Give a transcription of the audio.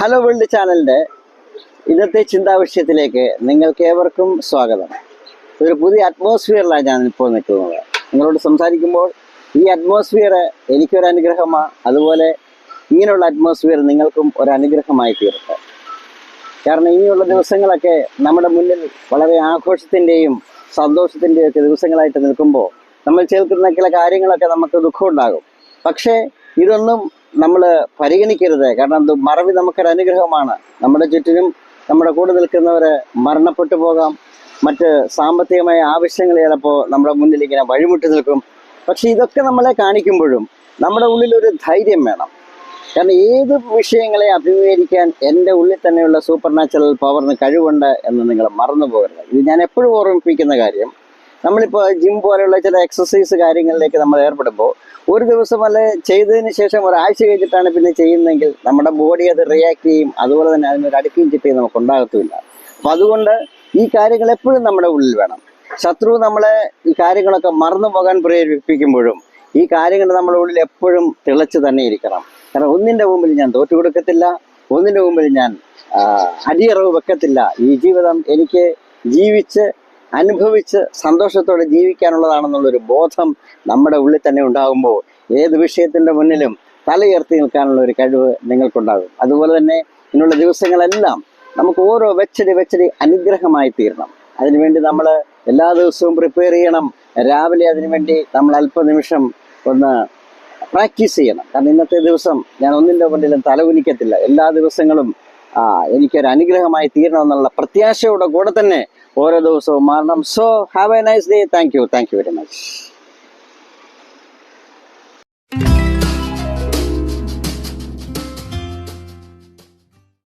Hello world ചാനലിന്റെ ഇന്നത്തെ ചിന്താവിഷയത്തിലേക്ക് നിങ്ങൾക്ക് ഏവർക്കും സ്വാഗതം. ഒരു പുതിയ അറ്റ്മോസ്ഫിയറിലാണ് ഞാൻ ഇപ്പോൾ നിൽക്കുന്നത്. നിങ്ങളോട് സംസാരിക്കുമ്പോൾ ഈ അറ്റ്മോസ്ഫിയർ എനിക്കൊരു അനുഗ്രഹമാണ് അതുപോലെ ഇങ്ങനെയുള്ള അറ്റ്മോസ്ഫിയർ നിങ്ങൾക്കും ഒരു അനുഗ്രഹമായി തീരട്ടെ. കാരണം ഇനിയുള്ള ദിവസങ്ങളൊക്കെ നമ്മുടെ മുന്നിൽ വളരെ ആഘോഷത്തിന്റെയും സന്തോഷത്തിന്റെയും ഒക്കെ ദിവസങ്ങളായിട്ട് നിൽക്കുമ്പോൾ നമ്മൾ ചേർക്കുന്ന ചില കാര്യങ്ങളൊക്കെ നമുക്ക് ദുഃഖമുണ്ടാകും പക്ഷേ ഇതൊന്നും നമ്മൾ പരിഗണിക്കരുത്. കാരണം അത് മറവി നമുക്കൊരു അനുഗ്രഹമാണ്. നമ്മുടെ ചുറ്റിനും നമ്മുടെ കൂടെ നിൽക്കുന്നവരെ മരണപ്പെട്ടു പോകാം. മറ്റ് സാമ്പത്തികമായ ആവശ്യങ്ങൾ ചിലപ്പോൾ നമ്മുടെ മുന്നിൽ ഇങ്ങനെ വഴിമുട്ടി നിൽക്കും. പക്ഷെ ഇതൊക്കെ നമ്മളെ കാണിക്കുമ്പോഴും നമ്മുടെ ഉള്ളിൽ ഒരു ധൈര്യം വേണം. കാരണം ഏത് വിഷയങ്ങളെ അഭിമുഖീകരിക്കാൻ എന്റെ ഉള്ളിൽ തന്നെയുള്ള സൂപ്പർ നാച്ചുറൽ പവറിന് കഴിവുണ്ട് എന്ന് നിങ്ങൾ മറന്നു പോകരുത്. ഇത് ഞാൻ എപ്പോഴും ഓർമ്മിപ്പിക്കുന്ന കാര്യം. നമ്മളിപ്പോൾ ജിം പോലെയുള്ള ചില എക്സസൈസ് കാര്യങ്ങളിലേക്ക് നമ്മൾ ഏർപ്പെടുമ്പോൾ ഒരു ദിവസം അല്ലെ ചെയ്തതിന് ശേഷം ഒരാഴ്ച കഴിഞ്ഞിട്ടാണ് പിന്നെ ചെയ്യുന്നതെങ്കിൽ നമ്മുടെ ബോഡി അത് റിയാക്ട് ചെയ്യും. അതുപോലെ തന്നെ അതിനൊരു അടുക്കുകയും ചിട്ടയും നമുക്ക് ഉണ്ടാകത്തുമില്ല. അപ്പം അതുകൊണ്ട് ഈ കാര്യങ്ങൾ എപ്പോഴും നമ്മുടെ ഉള്ളിൽ വേണം. ശത്രു നമ്മളെ ഈ കാര്യങ്ങളൊക്കെ മറന്നു പോകാൻ പ്രേരിപ്പിക്കുമ്പോഴും ഈ കാര്യങ്ങൾ നമ്മുടെ ഉള്ളിൽ എപ്പോഴും തിളച്ച് തന്നെ ഇരിക്കണം. കാരണം ഒന്നിന്റെ മുമ്പിൽ ഞാൻ തോറ്റു കൊടുക്കത്തില്ല. ഒന്നിന്റെ മുമ്പിൽ ഞാൻ അടിയറവ് വെക്കത്തില്ല. ഈ ജീവിതം എനിക്ക് ജീവിച്ച് അനുഭവിച്ച് സന്തോഷത്തോടെ ജീവിക്കാനുള്ളതാണെന്നുള്ളൊരു ബോധം നമ്മുടെ ഉള്ളിൽ തന്നെ ഉണ്ടാകുമ്പോൾ ഏത് വിഷയത്തിന്റെ മുന്നിലും തലയുയർത്തി നിൽക്കാനുള്ള ഒരു കഴിവ് നിങ്ങൾക്കുണ്ടാകും. അതുപോലെ തന്നെ ഇന്നുള്ള ദിവസങ്ങളെല്ലാം നമുക്ക് ഓരോ വെച്ചടി വെച്ചടി അനുഗ്രഹമായി തീരണം. അതിനുവേണ്ടി നമ്മൾ എല്ലാ ദിവസവും പ്രിപ്പയർ ചെയ്യണം. രാവിലെ അതിനുവേണ്ടി നമ്മൾ അല്പനിമിഷം ഒന്ന് പ്രാക്ടീസ് ചെയ്യണം. കാരണം ഇന്നത്തെ ദിവസം ഞാൻ ഒന്നിന്റെ മുന്നിലും തലകുനിക്കത്തില്ല എല്ലാ ദിവസങ്ങളും എനിക്കൊരു അനുഗ്രഹമായി തീരണമെന്നുള്ള പ്രത്യാശയുടെ കൂടെ തന്നെ ഓരോ ദിവസവും മാറണം so have a nice day thank you thank you very much